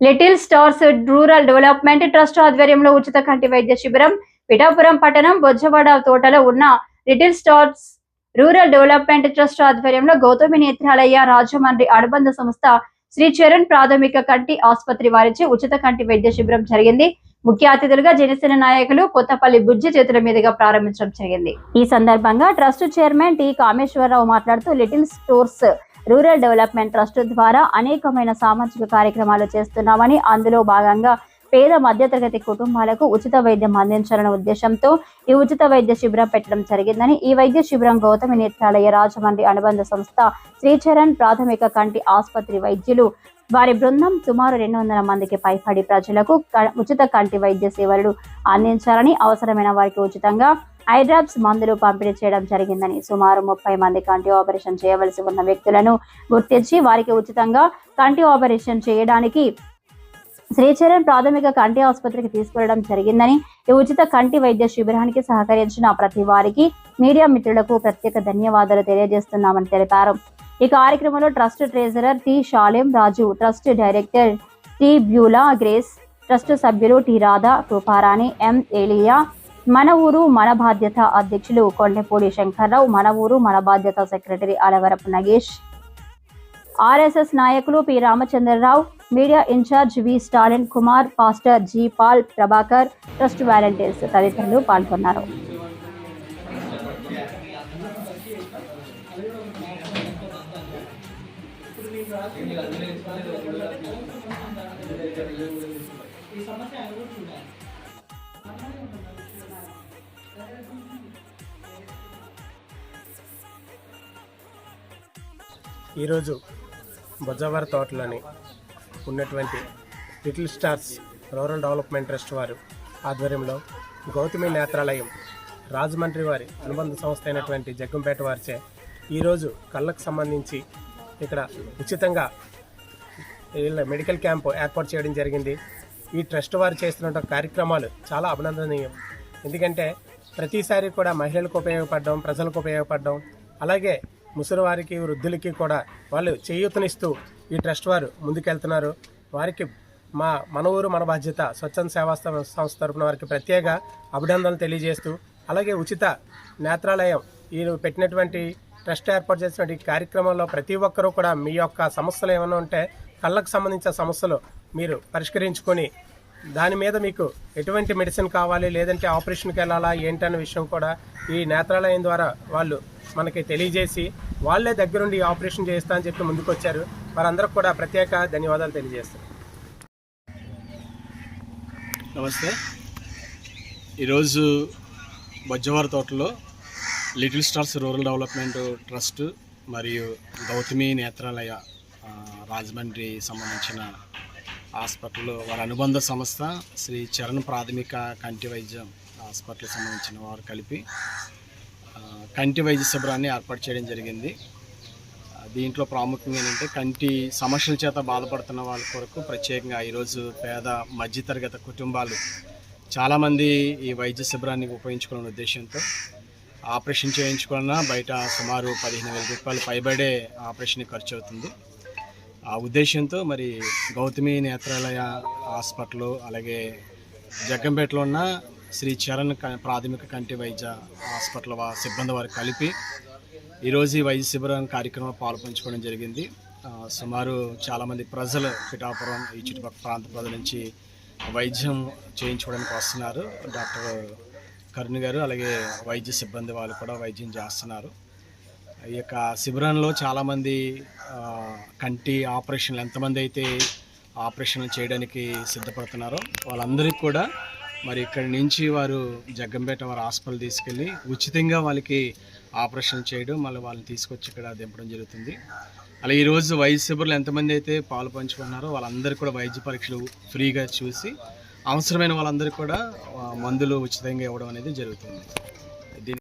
Little stars rural development trust ఆధ్వర్యంలో ఉచిత కంటి వైద్య శిబిరం పిఠాపురం పట్టణం బొజ్జవాడ తోటలో ఉన్న little stars rural development trust ఆధ్వర్యంలో గౌతమి నేత్రాలయ రాజమండ్రి అనుబంధ సంస్థ శ్రీ చరణ్ ప్రాథమిక కంటి ఆసుపత్రి వారిచే ఉచిత కంటి వైద్య శిబిరం జరిగింది. ముఖ్య అతిథులుగా జనసేన నాయకులు కొత్తపల్లి బుజ్జి చేతుల మీదుగా ప్రారంభించడం జరిగింది. ఈ సందర్భంగా ట్రస్ట్ చైర్మన్ టి కామేశ్వరరావు మాట్లాడుతూ little stars rural development trust ద్వారా అనేకమైన సామాజిక కార్యక్రమాలు చేస్తున్నామని అందులో భాగంగా పేద మధ్యతరగతి కుటుంబాలకు ఉచిత వైద్యం అందించాలనే ఉద్దేశంతో ఈ ఉచిత వైద్య శిబిరం పెట్టడం జరిగిందని ఈ వైద్య శిబిరం గౌతమి నేత్రాలయ రాజమండ్రి అనుబంధ సంస్థ శ్రీచరణ్ ప్రాథమిక కంటి ఆసుపత్రి వైద్యులు. వారి బృందం సుమారు రెండు వందల మందికి పైపడి ప్రజలకు క- ఉచిత కంటి వైద్య సేవలు అందించాలని అవసరమైన వారికి ఉచితంగా హైడ్రాప్స్ మందులు పంపిణీ చేయడం జరిగిందని సుమారు ముప్పై మంది కంటి ఆపరేషన్ చేయవలసి ఉన్న వ్యక్తులను గుర్తించి వారికి ఉచితంగా కంటి ఆపరేషన్ చేయడానికి శ్రీచరణ్ ప్రాథమిక కంటి ఆసుపత్రికి తీసుకెళ్ళడం జరిగిందని ఈ ఉచిత కంటి వైద్య శిబిరానికి సహకరించిన ప్రతి వారికి మీడియా మిత్రులకు ప్రత్యేక ధన్యవాదాలు తెలియజేస్తున్నామని తెలిపారు. ఈ కార్యక్రమంలో trust treasurer T Shalem Raju trust director T Beulah Grace trust సభ్యులు T Radha Kruparani M Elia మన ఊరు మన బాధ్యత అధ్యక్షులు కొండపూడి శంకర్రావు మన ఊరు మన బాధ్యత సెక్రటరీ అలవరపు నగేష్ ఆర్ఎస్ఎస్ నాయకులు P Ramachandrarao media in charge V Stalin Kumar pastor G Paul Prabhakar trust volunteers తదితరులు పాల్గొన్నారు. ఈరోజు బొజ్జావారి తోటలోని ఉన్నటువంటి little stars rural development trust వారు ఆధ్వర్యంలో గౌతమి నేత్రాలయం రాజమండ్రి వారి అనుబంధ సంస్థ అయినటువంటి జగ్గంపేట వారిచే ఈరోజు కళ్ళకు సంబంధించి ఇక్కడ ఉచితంగా వీళ్ళ మెడికల్ క్యాంపు ఏర్పాటు చేయడం జరిగింది. ఈ ట్రస్ట్ వారు చేస్తున్న కార్యక్రమాలు చాలా అభినందనీయం. ఎందుకంటే ప్రతిసారి కూడా మహిళలకు ఉపయోగపడడం ప్రజలకు ఉపయోగపడడం అలాగే ముసలివారికి వృద్ధులకి కూడా వాళ్ళు చేయూతనిస్తూ ఈ ట్రస్ట్ వారు ముందుకెళ్తున్నారు. వారికి మా మన ఊరు మన బాధ్యత స్వచ్ఛంద సేవా సంస్థ తరపున వారికి ప్రత్యేక అభినందనలు తెలియజేస్తూ అలాగే ఉచిత నేత్రాలయం వీరు పెట్టినటువంటి ట్రస్ట్ ఏర్పాటు చేసినటువంటి కార్యక్రమంలో ప్రతి ఒక్కరూ కూడా మీ యొక్క సమస్యలు ఏమైనా ఉంటే కళ్ళకు సంబంధించిన సమస్యలు మీరు పరిష్కరించుకొని దాని మీద మీకు ఎటువంటి మెడిసిన్ కావాలి లేదంటే ఆపరేషన్కి వెళ్ళాలా ఏంటన్న విషయం కూడా ఈ నేత్రాలయం ద్వారా వాళ్ళు మనకి తెలియజేసి వాళ్ళే దగ్గరుండి ఈ ఆపరేషన్ చేస్తా అని చెప్పి ముందుకొచ్చారు. వారందరికి కూడా ప్రత్యేక ధన్యవాదాలు తెలియజేస్తారు నమస్తే. ఈరోజు బొజ్జవారి తోటలో little stars rural development trust మరియు గౌతమి నేత్రాలయ రాజమండ్రి సంబంధించిన హాస్పిటల్ వారి అనుబంధ సంస్థ శ్రీ చరణ్ ప్రాథమిక కంటి వైద్యం హాస్పిటల్ సంబంధించిన వారు కలిపి కంటి వైద్య శిబిరాన్ని ఏర్పాటు చేయడం జరిగింది. దీంట్లో ప్రాముఖ్యంగా ఏంటంటే కంటి సమస్యల చేత బాధపడుతున్న వాళ్ళ కొరకు ప్రత్యేకంగా ఈరోజు పేద మధ్యతరగతి కుటుంబాలు చాలామంది ఈ వైద్య శిబిరాన్ని ఉపయోగించుకునే ఉద్దేశంతో ఆపరేషన్ చేయించుకున్నా బయట సుమారు పదిహేను వేల రూపాయలు పైబడే ఆపరేషన్ ఖర్చు అవుతుంది ఆ ఉద్దేశంతో మరి గౌతమి నేత్రాలయ హాస్పిటల్ అలాగే జగ్గంపేటలో ఉన్న శ్రీ చరణ్ క- ప్రాథమిక కంటి వైద్య హాస్పిటల్ వా సిబ్బంది వారు కలిపి ఈరోజు ఈ వైద్య శిబిరం కార్యక్రమం పాల్పంచుకోవడం జరిగింది. సుమారు చాలామంది ప్రజలు పిఠాపురం ఈ చుట్టుపక్కల ప్రాంత ప్రజల నుంచి వైద్యం చేయించుకోవడానికి వస్తున్నారు. డాక్టర్ కరుణ్ గారు అలాగే వైద్య సిబ్బంది వాళ్ళు కూడా వైద్యం చేస్తున్నారు. ఈ యొక్క శిబిరంలో చాలామంది కంటి ఆపరేషన్లు ఎంతమంది అయితే ఆపరేషన్లు చేయడానికి సిద్ధపడుతున్నారో వాళ్ళందరికీ కూడా మరి ఇక్కడి నుంచి వారు జగ్గంపేట వారి హాస్పిటల్ తీసుకెళ్ళి ఉచితంగా వాళ్ళకి ఆపరేషన్ చేయడం మళ్ళీ వాళ్ళని తీసుకొచ్చి ఇక్కడ దింపడం జరుగుతుంది. అలా ఈరోజు వైద్య శిబిరులు ఎంతమంది అయితే పాలు పంచుకున్నారో వాళ్ళందరికీ కూడా వైద్య పరీక్షలు ఫ్రీగా చూసి అవసరమైన వాళ్ళందరికీ కూడా మందులు ఉచితంగా ఇవ్వడం అనేది జరుగుతుంది.